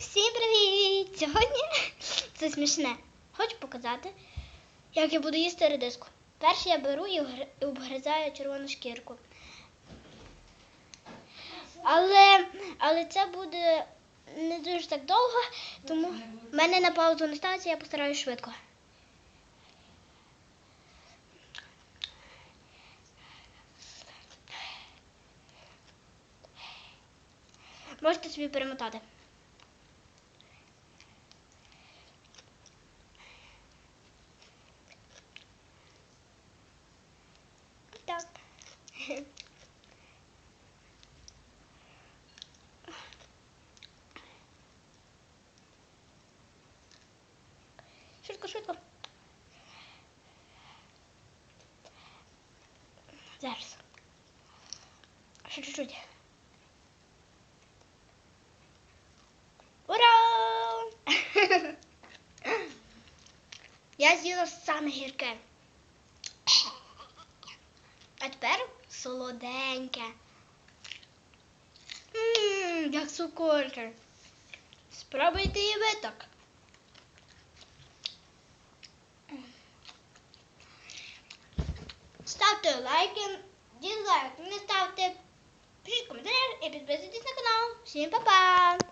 Всім привіт! Сьогодні це смішне. Хочу показати, як я буду їсти редиску. Перше я беру і обгризаю червону шкірку. Але, але це буде не дуже так довго, тому в мене на паузу не ставиться, я постараюсь швидко. Можете собі перемотати. Так. Швидко, швидко. Зараз. Ще чуть-чуть. Ура! Я з'їла саме гірке. А тепер солоденьке. Ммм, як цукорка. Спробуйте і ви так. Ставте лайки, дизлайк, не ставте. Пишіть коментарі і підписуйтесь на канал. Всім па-па!